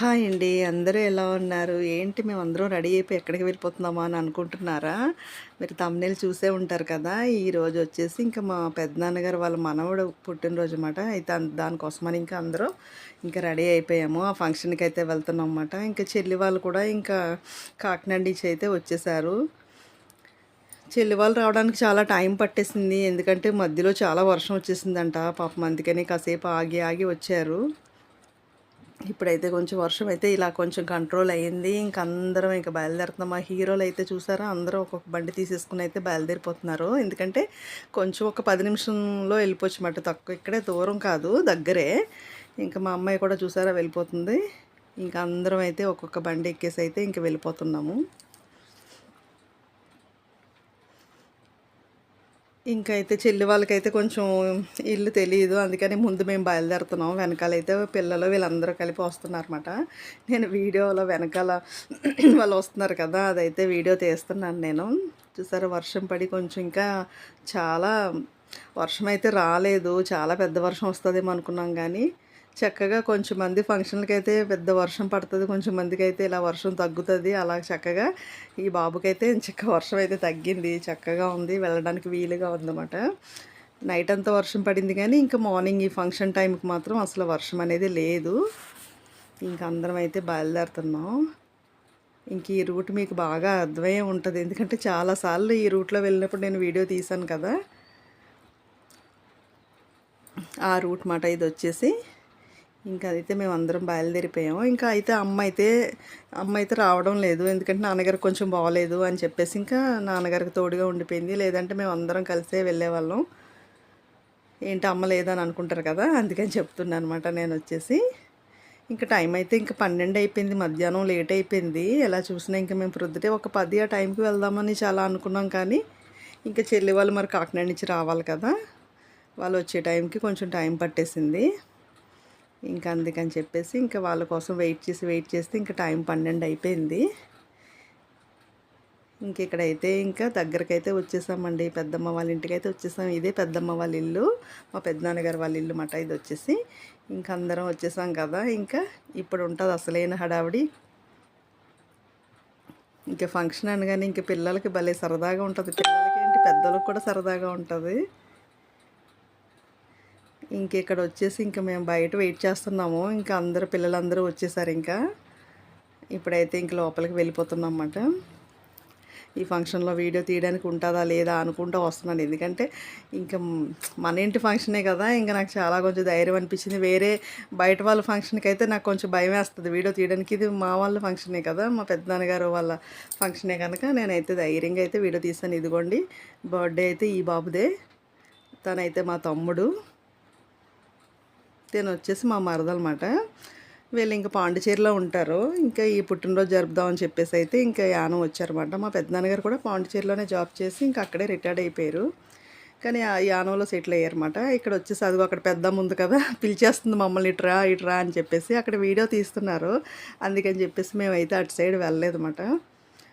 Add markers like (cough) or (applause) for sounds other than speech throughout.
Hi అండి. అందరూ ఎలా ఉన్నారు? ఏంటి మేము అందరం రెడీ అయిపోయి ఎక్కడికి వెళ్ళిపోతున్నామా అని అనుకుంటున్నారా? మీరు తమ్నేలు చూసే ఉంటారు కదా. ఈరోజు వచ్చేసి ఇంకా మా పెద్దనాన్నగారు వాళ్ళ మనవడు పుట్టినరోజు అనమాట అయితే దానికోసమని ఇంకా అందరూ ఇంకా రెడీ అయిపోయాము. ఆ ఫంక్షన్కి అయితే వెళ్తున్నాం అనమాట ఇంకా చెల్లి వాళ్ళు కూడా ఇంకా కాకినాడ నుంచి అయితే వచ్చేసారు. చెల్లి వాళ్ళు రావడానికి చాలా టైం పట్టేసింది. ఎందుకంటే మధ్యలో చాలా వర్షం వచ్చేసిందంట. పాపం అందుకని కాసేపు ఆగి ఆగి వచ్చారు. ఇప్పుడైతే కొంచెం వర్షం అయితే ఇలా కొంచెం కంట్రోల్ అయ్యింది. ఇంక అందరం ఇంకా బయలుదేరుతున్నాం. మా హీరోలు అయితే చూసారా? అందరూ ఒక్కొక్క బండి తీసేసుకుని అయితే బయలుదేరిపోతున్నారు. ఎందుకంటే కొంచెం ఒక పది నిమిషంలో వెళ్ళిపోవచ్చు మాట. తక్కువ ఇక్కడే దూరం కాదు దగ్గరే. ఇంకా మా అమ్మాయి కూడా చూసారా? వెళ్ళిపోతుంది. ఇంకా అందరం అయితే ఒక్కొక్క బండి ఎక్కేసి అయితే ఇంక వెళ్ళిపోతున్నాము. ఇంకా అయితే చెల్లి వాళ్ళకైతే కొంచెం ఇల్లు తెలియదు అందుకని ముందు మేము బయలుదేరుతున్నాం. వెనకాలైతే పిల్లలు వీళ్ళందరూ కలిపి వస్తున్నారన్నమాట. నేను వీడియోలో వెనకాల (clears throat) వాళ్ళు వస్తున్నారు కదా అదైతే వీడియో తీస్తున్నాను నేను. చూసారా వర్షం పడి కొంచెం ఇంకా చాలా వర్షం అయితే రాలేదు. చాలా పెద్ద వర్షం వస్తుందేమో అనుకున్నాం కానీ చక్కగా కొంచెం మంది ఫంక్షన్లకి అయితే పెద్ద వర్షం పడుతుంది. కొంచెం మందికి అయితే ఇలా వర్షం తగ్గుతుంది. అలా చక్కగా ఈ బాబుకైతే చక్క వర్షం అయితే తగ్గింది. చక్కగా ఉంది. వెళ్ళడానికి వీలుగా ఉందన్నమాట. నైట్ అంతా వర్షం పడింది కానీ ఇంకా మార్నింగ్ ఈ ఫంక్షన్ టైంకి మాత్రం అసలు వర్షం అనేది లేదు. ఇంక అందరం అయితే బయలుదేరుతున్నాం. ఇంక ఈ రూట్ మీకు బాగా అర్థమయ్యే ఉంటుంది. ఎందుకంటే చాలాసార్లు ఈ రూట్లో వెళ్ళినప్పుడు నేను వీడియో తీశాను కదా. ఆ రూట్ మాట ఇది వచ్చేసి ఇంకా అయితే మేము అందరం బయలుదేరిపోయాము. ఇంకా అయితే అమ్మ అయితే అమ్మ అయితే రావడం లేదు. ఎందుకంటే నాన్నగారు కొంచెం బాగోలేదు అని చెప్పేసి ఇంకా నాన్నగారికి తోడుగా ఉండిపోయింది. లేదంటే మేము అందరం కలిసే వెళ్ళేవాళ్ళం. ఏంటి అమ్మ లేదని అనుకుంటారు కదా అందుకని చెప్తున్నాను అనమాట నేను వచ్చేసి ఇంకా టైం అయితే ఇంకా పన్నెండు అయిపోయింది మధ్యాహ్నం లేట్ అయిపోయింది. ఎలా చూసినా ఇంకా మేము ప్రొద్దుటే ఒక పది ఆ టైంకి వెళ్దామని చాలా అనుకున్నాం కానీ ఇంకా చెల్లి వాళ్ళు మరి కాకినాడ నుంచి రావాలి కదా. వాళ్ళు వచ్చే టైంకి కొంచెం టైం పట్టేసింది. ఇంకా అందుకని చెప్పేసి ఇంకా వాళ్ళ కోసం వెయిట్ చేసి వెయిట్ చేస్తే ఇంకా టైం పన్నెండు అయిపోయింది. ఇంక ఇక్కడైతే ఇంకా దగ్గరకైతే వచ్చేసామండి. పెద్దమ్మ వాళ్ళ ఇంటికి అయితే వచ్చేసాం. ఇదే పెద్దమ్మ వాళ్ళ ఇల్లు. మా పెద్దనాన్నగారు వాళ్ళ ఇల్లు మాట ఇది వచ్చేసి. ఇంకా అందరం వచ్చేసాం కదా. ఇంకా ఇప్పుడు ఉంటుంది అసలైన హడావిడి. ఇంకా ఫంక్షన్ అనగానే ఇంకా పిల్లలకి భలే సరదాగా ఉంటుంది. పిల్లలకి ఏంటి? పెద్దలకు కూడా సరదాగా ఉంటుంది. ఇంక ఇక్కడ వచ్చేసి ఇంకా మేము బయట వెయిట్ చేస్తున్నాము. ఇంకా అందరు పిల్లలందరూ వచ్చేసారు ఇంకా. ఇప్పుడైతే ఇంక లోపలికి వెళ్ళిపోతున్నాం అన్నమాట ఈ ఫంక్షన్లో వీడియో తీయడానికి ఉంటుందా లేదా అనుకుంటూ వస్తున్నాను. ఎందుకంటే ఇంకా మన ఇంటి ఫంక్షనే కదా ఇంకా నాకు చాలా కొంచెం ధైర్యం అనిపించింది. వేరే బయట వాళ్ళ ఫంక్షన్కి అయితే నాకు కొంచెం భయం వేస్తుంది. వీడియో తీయడానికి ఇది మా వాళ్ళ ఫంక్షనే కదా మా పెద్దనాన్నగారు వాళ్ళ ఫంక్షనే కనుక నేనైతే ధైర్యంగా అయితే వీడియో తీసాను ఇదిగోండి బర్త్డే అయితే ఈ బాబుదే. తనైతే మా తమ్ముడు. తిను వచ్చేసి మా మరదలమాట. వీళ్ళు ఇంకా పాండిచేరిలో ఉంటారు. ఇంకా ఈ పుట్టినరోజు జరుపుదామని చెప్పేసి అయితే ఇంకా యానం వచ్చారన్నమాట మా పెద్దనాన్నగారు కూడా పాండిచేరిలోనే జాబ్ చేసి ఇంకా అక్కడే రిటైర్డ్ అయిపోయారు. కానీ ఆ యానంలో సెటిల్ అయ్యారన్నమాట ఇక్కడ వచ్చేసి అదిగో అక్కడ పెద్ద ఉంది కదా పిలిచేస్తుంది మమ్మల్ని ఇట్రా ఇట్రా అని చెప్పేసి అక్కడ వీడియో తీస్తున్నారు. అందుకని చెప్పేసి మేమైతే అటు సైడ్ వెళ్ళలేదన్నమాట.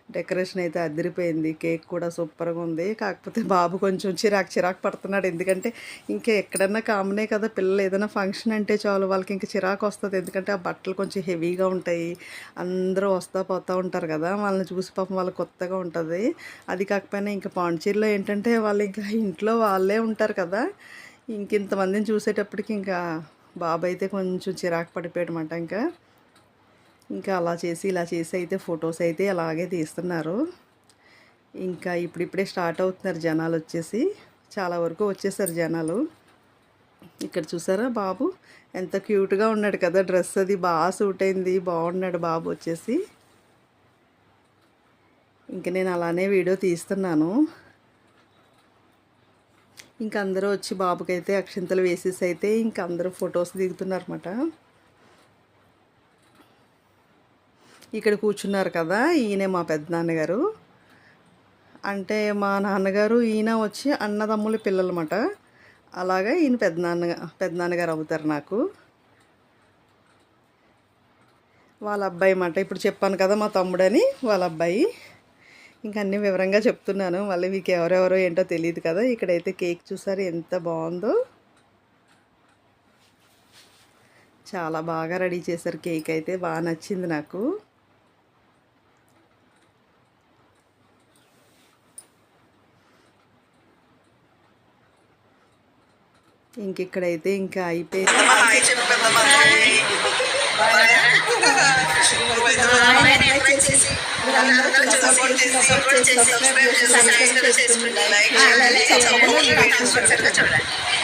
డెకరేషన్ అయితే అదిరిపోయింది. కేక్ కూడా సూపర్గా ఉంది. కాకపోతే బాబు కొంచెం చిరాకు చిరాకు పడుతున్నాడు. ఎందుకంటే ఇంకా ఎక్కడన్నా కామనే కదా పిల్లలు ఏదైనా ఫంక్షన్ అంటే చాలు వాళ్ళకి ఇంకా చిరాకు వస్తుంది. ఎందుకంటే ఆ బట్టలు కొంచెం హెవీగా ఉంటాయి. అందరూ వస్తూ పోతూ ఉంటారు కదా వాళ్ళని చూసి పాపం వాళ్ళు కొత్తగా ఉంటుంది. అది కాకపోయినా ఇంకా పాండిచేరిలో ఏంటంటే వాళ్ళు ఇంకా ఇంట్లో వాళ్ళే ఉంటారు కదా ఇంక ఇంతమందిని చూసేటప్పటికి ఇంకా బాబు అయితే కొంచెం చిరాకు పడిపోయాడనమాట ఇంకా. ఇంకా అలా చేసి ఇలా చేసి అయితే ఫొటోస్ అయితే అలాగే తీస్తున్నారు. ఇంకా ఇప్పుడిప్పుడే స్టార్ట్ అవుతున్నారు జనాలు వచ్చేసి. చాలా వరకు వచ్చేసారు జనాలు. ఇక్కడ చూసారా బాబు? ఎంత క్యూట్గా ఉన్నాడు కదా డ్రెస్ అది. బాగా సూట్ అయింది. బాగున్నాడు బాబు వచ్చేసి. ఇంక నేను అలానే వీడియో తీస్తున్నాను. ఇంకా అందరూ వచ్చి బాబుకైతే అక్షింతలు వేసేసి అయితే ఇంకా అందరూ ఫొటోస్ దిగుతున్నారన్నమాట. ఇక్కడ కూర్చున్నారు కదా ఈయనే మా పెద్దనాన్నగారు. అంటే మా నాన్నగారు ఈయన వచ్చి అన్నదమ్ముల పిల్లలమాట. అలాగా ఈయన పెద్దనాన్న పెద్దనాన్నగారు అవుతారు నాకు. వాళ్ళ అబ్బాయి మాట. ఇప్పుడు చెప్పాను కదా మా తమ్ముడని వాళ్ళ అబ్బాయి. ఇంకా అన్ని వివరంగా చెప్తున్నాను. మళ్ళీ మీకు ఎవరెవరో ఏంటో తెలియదు కదా. ఇక్కడైతే కేక్ చూసారు ఎంత బాగుందో. చాలా బాగా రెడీ చేశారు కేక్ అయితే. బాగా నచ్చింది నాకు. ఇంక ఇక్కడైతే ఇంకా అయిపోయింది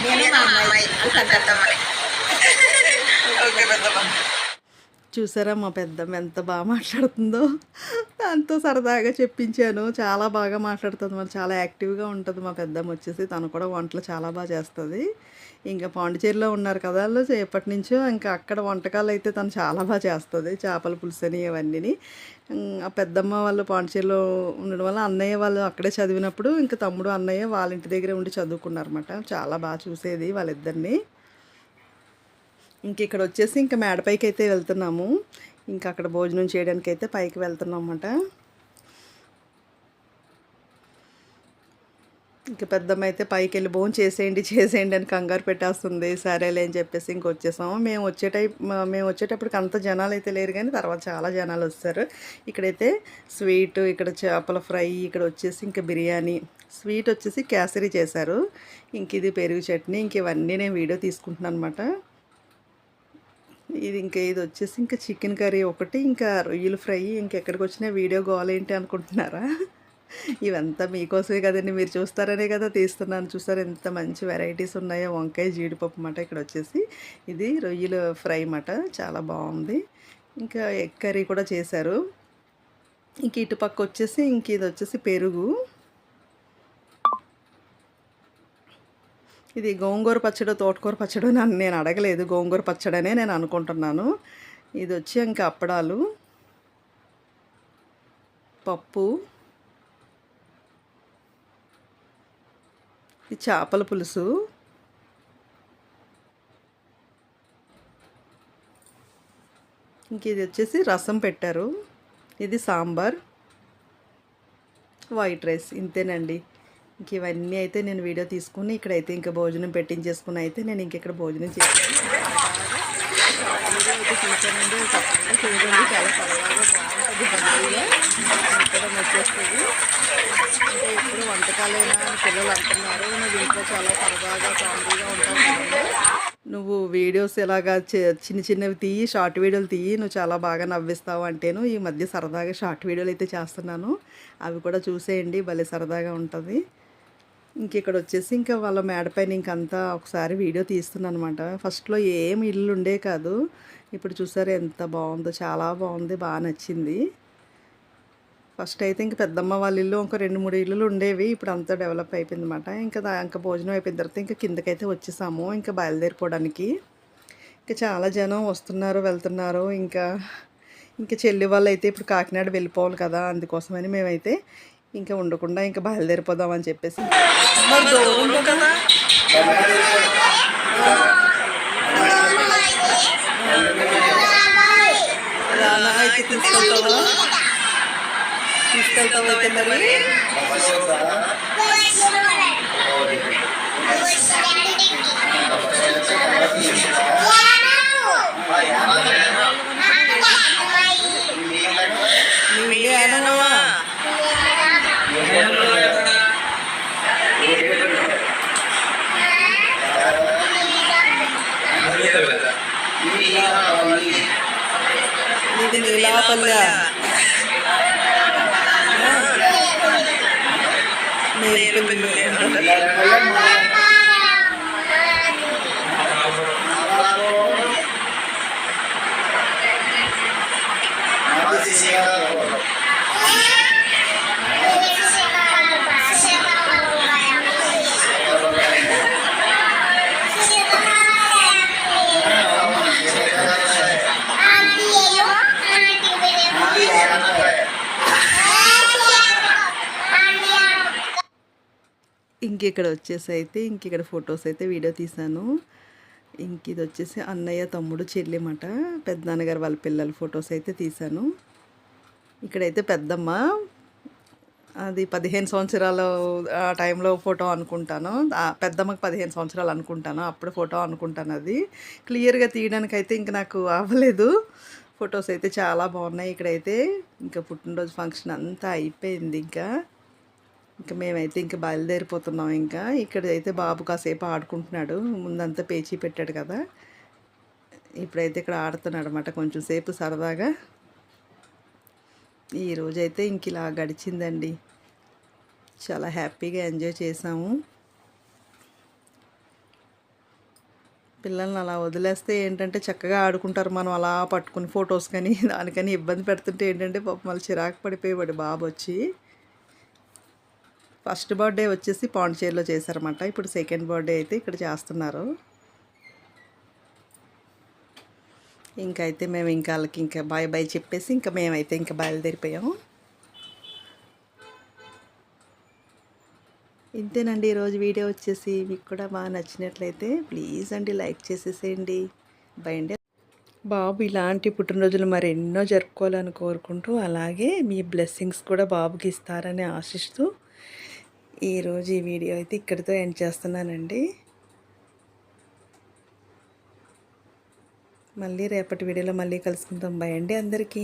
నేను మా అమ్మాయి కంటమ్మని ఓకే పెద్దమ్మ చూసారా మా పెద్దమ్మ ఎంత బాగా మాట్లాడుతుందో? దాంతో సరదాగా చెప్పించాను. చాలా బాగా మాట్లాడుతుంది. మరి చాలా యాక్టివ్గా ఉంటుంది మా పెద్దమ్మ వచ్చేసి. తను కూడా వంటలు చాలా బాగా చేస్తుంది. ఇంకా పాండిచేరిలో ఉన్నారు కదా వాళ్ళు. ఎప్పటి నుంచో ఇంకా అక్కడ వంటకాలు అయితే తను చాలా బాగా చేస్తుంది. చేపల పులుసు అని ఇవన్నీ ఆ పెద్దమ్మ వాళ్ళు పాండిచేరిలో ఉండడం వల్ల అన్నయ్య వాళ్ళు అక్కడే చదివినప్పుడు ఇంకా తమ్ముడు అన్నయ్య వాళ్ళ ఇంటి దగ్గరే ఉండి చదువుకున్నారన్నమాట. చాలా బాగా చూసేది వాళ్ళిద్దరిని. ఇంక ఇక్కడ వచ్చేసి ఇంకా మేడపైకి అయితే వెళ్తున్నాము. ఇంకా అక్కడ భోజనం చేయడానికి అయితే పైకి వెళ్తున్నాం అన్నమాట ఇంకా పెద్దమ్మ అయితే పైకి వెళ్ళి భోజనం చేసేయండి చేసేయండి అని కంగారు పెట్టేస్తుంది. సరేలే అని చెప్పేసి ఇంక వచ్చేసాము మేము వచ్చే టైప్ మేము వచ్చేటప్పటికి అంత జనాలు అయితే లేరు కానీ తర్వాత చాలా జనాలు వస్తారు. ఇక్కడైతే స్వీట్ ఇక్కడ చేపల ఫ్రై ఇక్కడ వచ్చేసి ఇంకా బిర్యానీ స్వీట్ వచ్చేసి కేసరి చేశారు. ఇంక ఇది పెరుగు చట్నీ ఇంక ఇవన్నీ నేను వీడియో తీసుకుంటున్నాను అనమాట ఇది ఇంకా ఇది వచ్చేసి ఇంకా చికెన్ కర్రీ ఒకటి ఇంకా రొయ్యలు ఫ్రై ఇంకెక్కడికి వచ్చినా వీడియో గోల్ ఏంటి అనుకుంటున్నారా? ఇవంతా మీకోసమే కదండి మీరు చూస్తారనే కదా తీస్తున్నాను. చూస్తారు ఎంత మంచి వెరైటీస్ ఉన్నాయో వంకాయ జీడిపప్పు మాట ఇక్కడ వచ్చేసి. ఇది రొయ్యలు ఫ్రై మాట చాలా బాగుంది. ఇంకా ఎగ్ కర్రీ కూడా చేశారు. ఇంక ఇటు పక్క వచ్చేసి ఇంక ఇది వచ్చేసి పెరుగు. ఇది గోంగూర పచ్చడి తోటకూర పచ్చడి అని నేను అడగలేదు. గోంగూర పచ్చడనే నేను అనుకుంటున్నాను. ఇది వచ్చి ఇంకా అప్పడాలు పప్పు ఇది చేపల పులుసు ఇంక ఇది వచ్చేసి రసం పెట్టారు. ఇది సాంబార్ వైట్ రైస్ ఇంతేనండి. ఇంక ఇవన్నీ అయితే నేను వీడియో తీసుకుని ఇక్కడైతే ఇంకా భోజనం పెట్టించేసుకుని అయితే నేను ఇంక ఇక్కడ భోజనం చేశాను అయితే చూసానండి తప్పకుండా చూడండి చాలా సరదాగా బాగుంటుంది బండిగా ఇక్కడ వచ్చేస్తుంది అంటే ఎప్పుడు వంటకాలైనా పిల్లలు అంటున్నారు నువ్వు ఇంట్లో చాలా సరదాగా కామెడీగా ఉంటావు నువ్వు వీడియోస్ ఇలాగా చిన్న చిన్నవి తీయి షార్ట్ వీడియోలు తీయి నువ్వు చాలా బాగా నవ్విస్తావు అంటేను ఈ మధ్య సరదాగా షార్ట్ వీడియోలు అయితే చేస్తున్నాను. అవి కూడా చూసేయండి భలే సరదాగా ఉంటుంది. ఇంక ఇక్కడ వచ్చేసి ఇంకా వాళ్ళ మేడపైన ఇంకంతా ఒకసారి వీడియో తీస్తున్నాను అనమాట ఫస్ట్లో ఏం ఇల్లు ఉండే కాదు. ఇప్పుడు చూసారు ఎంత బాగుందో చాలా బాగుంది బాగా నచ్చింది. ఫస్ట్ అయితే ఇంక పెద్దమ్మ వాళ్ళ ఇల్లు ఇంకో రెండు మూడు ఇల్లులు ఉండేవి ఇప్పుడు అంతా డెవలప్ అయిపోయింది అనమాట ఇంకా ఇంకా భోజనం అయిపోయిన తర్వాత ఇంకా కిందకైతే వచ్చేసాము ఇంకా బయలుదేరిపోవడానికి. ఇంకా చాలా జనం వస్తున్నారు వెళ్తున్నారు. ఇంకా ఇంకా చెల్లి వాళ్ళు అయితే ఇప్పుడు కాకినాడ వెళ్ళిపోవాలి కదా అందుకోసమని మేమైతే ఇంకా ఉండకుండా ఇంకా బయలుదేరిపోదాం అని చెప్పేసి. మరి దూరం కదా? రానా అయితే తీసుకెళ్తావా? తీసుకెళ్తావా అయితే మరి olha ఇంక ఇక్కడ వచ్చేసి అయితే ఇంక ఇక్కడ ఫొటోస్ అయితే వీడియో తీశాను ఇంక ఇది వచ్చేసి అన్నయ్య తమ్ముడు చెల్లిమాట. పెద్దనాన్నగారు వాళ్ళ పిల్లల ఫొటోస్ అయితే తీశాను ఇక్కడైతే పెద్దమ్మ. అది పదిహేను సంవత్సరాలు ఆ టైంలో ఫోటో అనుకుంటాను. పెద్దమ్మకి పదిహేను సంవత్సరాలు అనుకుంటాను. అప్పుడు ఫోటో అనుకుంటాను అది. క్లియర్గా తీయడానికి అయితే ఇంక నాకు అవ్వలేదు. ఫొటోస్ అయితే చాలా బాగున్నాయి ఇక్కడైతే. ఇంకా పుట్టినరోజు ఫంక్షన్ అంతా అయిపోయింది ఇంకా. ఇంకా మేమైతే ఇంకా బయలుదేరిపోతున్నాం ఇంకా. ఇక్కడ అయితే బాబు కాసేపు ఆడుకుంటున్నాడు. ముందంతా పేచీ పెట్టాడు కదా. ఇప్పుడైతే ఇక్కడ ఆడుతున్నాడు అనమాట కొంచెం సేపు సరదాగా. ఈరోజైతే ఇంక ఇలా గడిచిందండి. చాలా హ్యాపీగా ఎంజాయ్ చేసాము పిల్లల్ని అలా వదిలేస్తే ఏంటంటే చక్కగా ఆడుకుంటారు మనం అలా పట్టుకుని ఫొటోస్ కానీ దానికని ఇబ్బంది పెడుతుంటే ఏంటంటే పాప మళ్ళీ చిరాకు పడిపోయేవాడు బాబు వచ్చి ఫస్ట్ బర్త్డే వచ్చేసి పాండిచేరిలో చేశారన్నమాట. ఇప్పుడు సెకండ్ బర్త్డే అయితే ఇక్కడ చేస్తున్నారు. ఇంకైతే అయితే మేము ఇంకా వాళ్ళకి ఇంకా బాయ్ బాయ్ చెప్పేసి ఇంకా మేమైతే ఇంకా బయలుదేరిపోయాము. ఇంతేనండి ఈరోజు వీడియో వచ్చేసి మీకు కూడా బాగా నచ్చినట్లయితే ప్లీజ్ అండి లైక్ చేసేసేయండి. బై అండి. బాబు ఇలాంటి పుట్టినరోజులు మరి ఎన్నో జరుపుకోవాలని కోరుకుంటూ అలాగే మీ బ్లెస్సింగ్స్ కూడా బాబుకి ఇస్తారని ఆశిస్తూ ఈరోజు ఈ వీడియో అయితే ఇక్కడితో ఎండ్ చేస్తున్నానండి. మళ్ళీ రేపటి వీడియోలో మళ్ళీ కలుసుకుందాం. బాయ్ అండి అందరికీ.